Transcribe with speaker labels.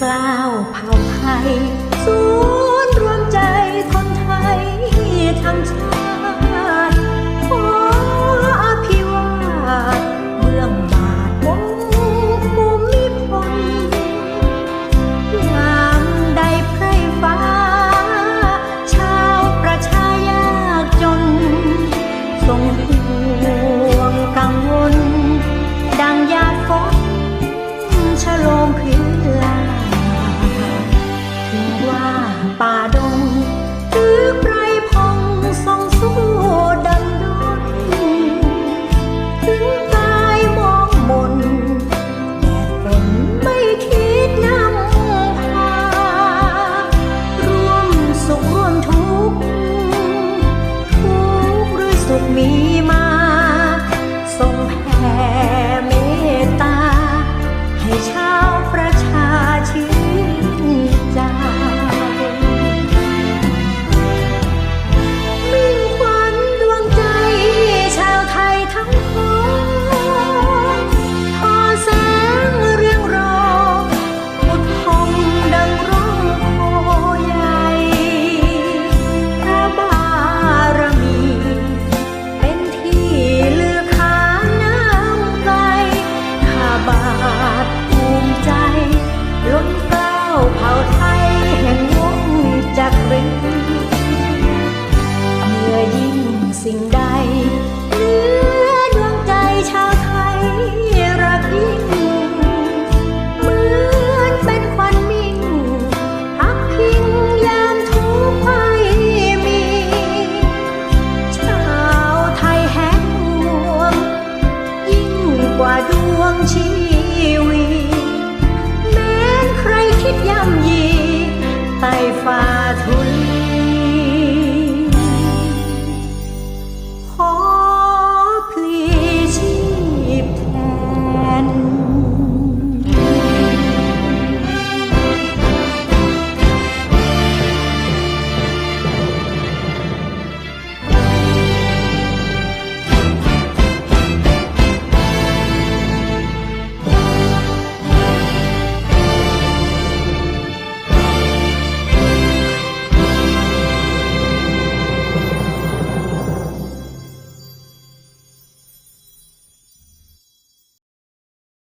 Speaker 1: กล้าวเผาไทยสู้ ป่าดง เพื่อดวงใจชาวไทยรักยิ่งเหมือนเป็นควันมิ่งพักพิงยามทุกข์ภัยมี ชาวไทยแห่งรวม ยิ่งกว่าดวงชีวิแม้ใครคิดย่ำยี